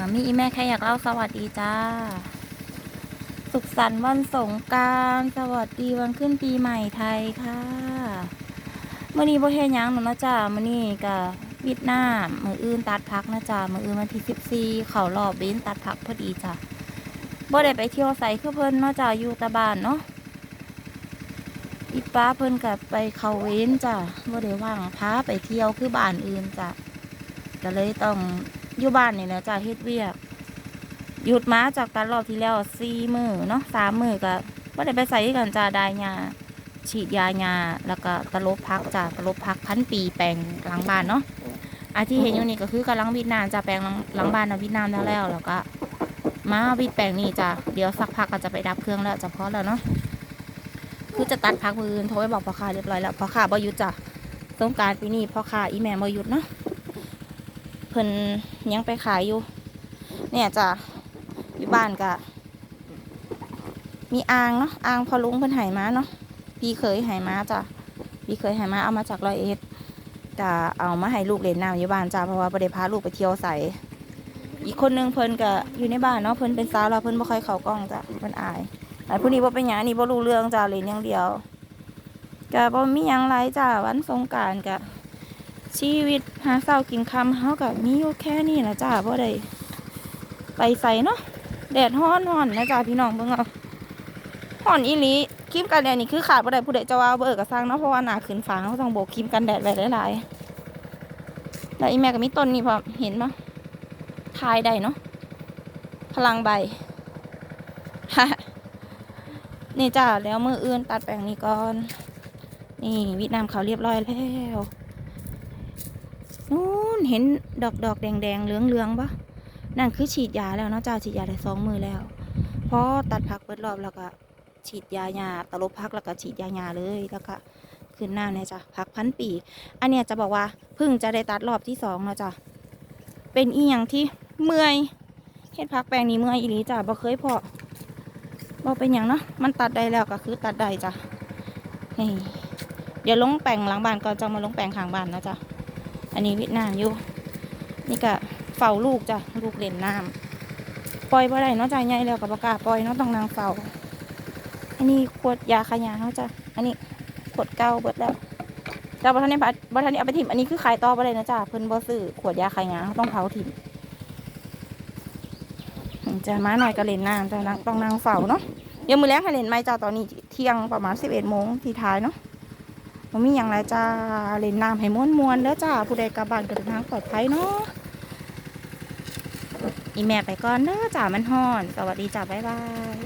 มามีอีแม่แค่อยากเล่าสวัสดีจ้า สุขสันต์วันสงการสวัสดีวันขึ้นปีใหม่ไทยค่ะมื่อนี้บ่เฮยังหนูนะจ้ามื่อนี้ก็วิดน้ำมืออื่นตัดพักนะจ้ามืออื่นวันที่สิบสี่เขารอบเบนตัดพักพอดีจ้าบ่ได้ไปเที่ยวใส่คือเพิ่นนะจ้าอยู่ตะบานเนาะอีป้าเพิ่นก็ไปเขาเว้นจ้าบ่ได้ว่างพาไปเที่ยวคือบ้านอื่นจ้าก็เลยต้อง อยู่บ้านนี่แหละจ้าเฮ็ดเวียกหยุดมาจากการรอบที่แล้วสี่มือเนาะสามมือก็ว่ได้ไปใส่กันจ้าได้ยาฉีดยายาแล้วก็ตะลบพักจ้าตะลบพักพันปีแปลงหลังบ้านเนาะอาที่เห็นอยู่นี่ก็คือกำลังวิดน้ำจ้าแปลงหลังหลังบ้านนะวิดน้ำแล้วแล้วแล้วก็มาวิดแปลงนี่จ้าเดี๋ยวสักพักก็จะไปดับเครื่องแล้วจะพอแล้วเนาะคือจะตัดพักมือโทรไปบอกพ่อค้าเรียบร้อยแล้วพ่อค้าบ่หยุดจ้าสงการปีนี้พ่อค้าอีแม่บ่หยุดเนาะ เพิ่นยังไปขายอยู่ เนี่ยจ้าอยู่บ้านก็มีอ่างเนาะอ่างพอลุงเพิ่นหายมาเนาะพี่เคยหายมาจ้ะพี่เคยหายมาเอามาจากร้อยเอ็ดจะเอามาให้ลูกเล่นน้ำอยู่บ้านจ้ะเพราะว่าประเดี๋ยวพาลูกไปเที่ยวใส่อีกคนนึงเพิ่นก็อยู่ในบ้านเนาะเพิ่นเป็นสาวแล้วเพิ่นบ่ค่อยเข้ากล้องจ้ะเพิ่นอายไอ้ผู้นี้บ่เป็นหยังนนี้บ่รู้เรื่องจ้ะเล่นอย่างเดียวก็บ่มีหยังไรจ้ะวันสงการก็ ชีวิตหาเช้ากินคำเฮาก็มีอยู่แค่นี้ล่ะจ้ะบ่ได้ไปใส่เนาะแดดฮ้อนฮ้อนนะจ๊ะพี่น้องเบิ่งเอาฮ้อนอีหลีครีมกันแดดนี่คือขาดบ่ได้ผู้ใดจะว่าเบิกก็สร้างเนาะเพราะว่าหนาขึ้นฟ้าเขาต้องโบกครีมกันแดดไว้หลายๆแล้วอีแม่ก็มีต้นนี่พอเห็นปะทายได้เนาะพลังใบนี่จ้าแล้วมืออื่นตัดแปลงนี้ก่อน นี่วิดนามเขาเรียบร้อยแล้ว นู่นเห็นดอกดอกแดงแดงเหลืองเหลืองปะนั่นคือฉีดยาแล้วเนาะจ้าฉีดยาได้สองมือแล้วพอตัดพักเปิดรอบแล้วก็ฉีดยายาตะลบพักแล้วก็ฉีดยายาเลยแล้วก็ขึ้นหน้าเนี่ยจ้ะพักพันปี อันเนี้ยจะบอกว่าเพิ่งจะได้ตัดรอบที่สองแล้วจ้ะเป็นอีหยังที่เมื่อยเฮ็ดพักแปลงนี้เมื่อยอีหลีจ้ะบ่เคยพอบ่เป็นหยังเนาะมันตัดได้แล้วก็คือตัดได้จ้ะนี่เดี๋ยวลงแปลงหลังบ้านก่อนจะมาลงแปลงข้างบ้านนะจ้ะ อันนี้เวิดนามอยู่ นี่ก็เฝ้าลูกจ้ะลูกเล่นน้ำปล่อยบ่ได้เนาะจ้ะใหญ่แล้วกับปากล้าปล่อยเนาะต้องนางเฝ้า อันนี้ขวดยาขยาเนาะจ้ะอันนี้ขวดเก่าเบิดแล้วจ้าบัทันนี้บัทันนี้เอาไปถิ่มอันนี้คือขายต่อบ่ได้นะจ้ะเพิ่นบ่ซื้อขวดยาขยาเขาต้องเผาถิ่มจะมาหน่อยก็เล่นน้ำจ้ะต้องนางเฝ้าเนาะเดี๋ยวมือแรงให้เล่นไหมจ้ะตอนนี้เที่ยงประมาณ11โมงที่ท้ายเนาะ มันมีอย่างไรจ้าเล่นน้ำให้ม้วนมวนแล้วจ้าผู้ใดกลับบ้านก็เดินทางปลอดภัยเนาะอีแม่ไปก่อนเด้อจ้ามันฮอน สวัสดีจ้าบ๊ายบาย